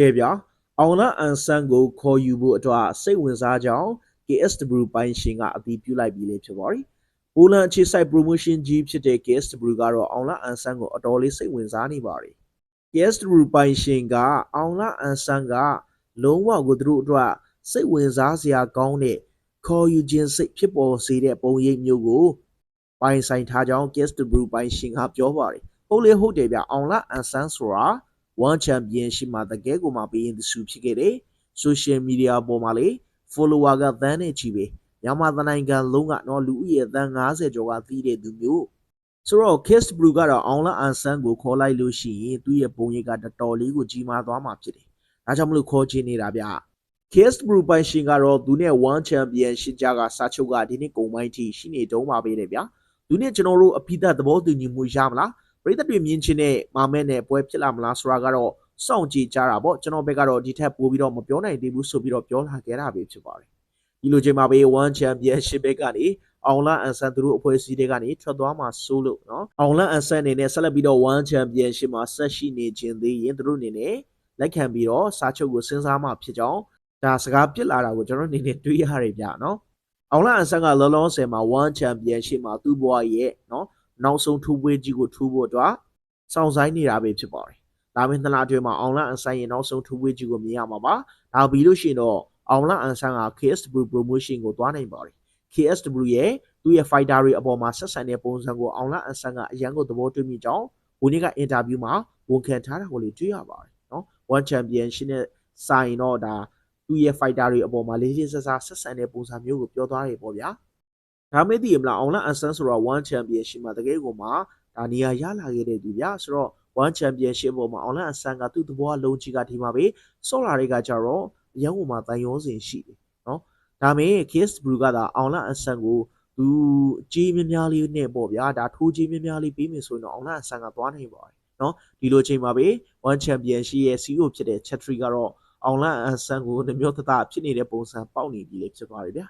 ကဲဗျာအောင်လအန်ဆန်ကိုခေါ်ယူဖို့အတွက်စိတ်ဝင်စားကြောင်း KSW ပိုင်းရှင်ကအတည်ပြုလိုက်ပြီးလေဖြစ်ပါတယ်။ပိုလန်အခြေစိုက် promotion ကြီးဖြစ်တဲ့ KSW ကတော့အောင်လအန်ဆန်ကိုအတော်လေးစိတ်ဝင်စားနေပါတယ်။ KSW ပိုင်းရှင်ကအောင်လအန်ဆန်ကလုံးဝကိုသူတို့အတွက်စိတ်ဝင်စားစရာကောင်းတဲ့ခေါ်ယူခြင်းစိတ်ဖြစ်ပေါ်စေတဲ့ပုံရိပ်မျိုးကိုပိုင်ဆိုင်ထားကြောင်း KSW ပိုင်းရှင်ကပြောပါတယ်။ဟုတ်လေဟုတ်တယ်ဗျအောင်လအန်ဆန်ဆိုတာ one championship မှာတကယ်ကိုမှပေးရင်သူစုဖြစ်ခဲ့တယ် social media ပေါ်မှာလေ follower ကသန်းနဲ့ချီပဲမြန်မာသနိုင်ငံလုံးကနော်လူဦးရေသန်း90ကျော်ကသိတဲ့သူမျိုးဆိုတော့ Kiss Blue ကတော့အောင်လာအန်ဆန်ကိုခေါ်လိုက်လို့ရှိရင်သူ့ရဲ့ပုံရိပ်ကတော်တော်လေးကိုကြီးမားသွားမှာဖြစ်တယ်ဒါကြောင့်မလို့ခေါ်ချင်နေတာဗျ Kiss Blue ပိုင်ရှင်ကတော့သူနဲ့ one championship ကြားကစာချုပ်ကဒီနေ့ကုန်ပိုင်းထိရှိနေတုံးပါပဲတဲ့ဗျာသူနဲ့ကျွန်တော်တို့အပိသက်သဘောတူညီမှုရမလား ပရိသတ်တွေမြင်ချင်းတဲ့မာမဲနဲ့ပွဲဖြစ်လာမလားဆိုတာကတော့စောင့်ကြည့်ကြတာပေါ့ကျွန်တော်ဘက်ကတော့ဒီထက်ပိုပြီးတော့မပြောနိုင်သေးဘူးဆိုပြီးတော့ပြောလာခဲ့တာပဲဖြစ်ပါတယ်ဒီလိုချိန်မှာပဲ One Championship ဘက်ကနေအောင်လန်အန်ဆန်သူတို့အဖွဲ့အစည်းတွေကနေထွက်သွားမှာစိုးလို့နော်အောင်လန်အန်ဆန်အနေနဲ့ဆက်လက်ပြီးတော့ One Championship မှာဆက်ရှိနေခြင်းသေးရင်သူတို့အနေနဲ့လက်ခံပြီးတော့စာချုပ်ကိုစဉ်းစားမှဖြစ်ကြောင်းဒါစကားပြစ်လာတာကိုကျွန်တော်အနေနဲ့တွေးရတယ်ဗျာနော်အောင်လန်အန်ဆန်ကလောလောဆယ်မှာ One Championship မှာသူ့ဘွားရဲ့နော် နောက်ဆုံးထူးပွဲကြီးကိုထူးဖို့အတွက်စောင့်ဆိုင်နေတာပဲဖြစ်ပါတယ်။ဒါပေမဲ့နှစ်လအတွင်းမှာအောင်လအန်ဆန်ရဲ့နောက်ဆုံးထူးပွဲကြီးကိုမြင်ရမှာပါ။ဒါပြီးလို့ရှိရင်တော့အောင်လအန်ဆန်က KSW promotion ကိုသွားနိုင်ပါတယ်။ KSW ရဲ့သူ့ရဲ့ fighter တွေအပေါ်မှာဆက်ဆံတဲ့ပုံစံကိုအောင်လအန်ဆန်ကအရန်ကိုသဘောတူမိကြောင်းဘိုးနေကအင်တာဗျူးမှာဝန်ခံထားတာကိုလေတွေ့ရပါတယ်နော်။ One Championship နဲ့စာရင်တော့ဒါသူ့ရဲ့ fighter တွေအပေါ်မှာလေးလေးစားစားဆက်ဆံတဲ့ပုံစံမျိုးကိုပြောသွားတယ်ပေါ့ဗျာ။ ဒါမဲ့သိရမလားအောင်လအန်ဆန်ဆိုတော့ one championship မှာတကယ်ကိုမှဒါနေရာရလာခဲ့တဲ့သူဗျာဆိုတော့ one championship ပေါ်မှာအောင်လအန်ဆန်ကသူ့တဘောလုံးကြီးကဒီမှာပဲဆော့လာတွေကကြတော့အရင်ကမှတန်ရုံးစင်ရှိတယ်နော်ဒါမဲ့ KS Blue ကသာအောင်လအန်ဆန်ကိုသူကြီးမြများလေးနဲ့ပေါ့ဗျာဒါထိုးကြီးမြများလေးပြီးမယ်ဆိုရင်တော့အောင်လအန်ဆန်ကသွားနိုင်ပါတယ်နော်ဒီလိုချိန်မှာပဲ one championship ရဲ့ CEO ဖြစ်တဲ့ Chatri ကတော့အောင်လအန်ဆန်ကိုနှမျိုးသသဖြစ်နေတဲ့ပုံစံပေါက်နေပြီလေဖြစ်သွားတယ်ဗျာ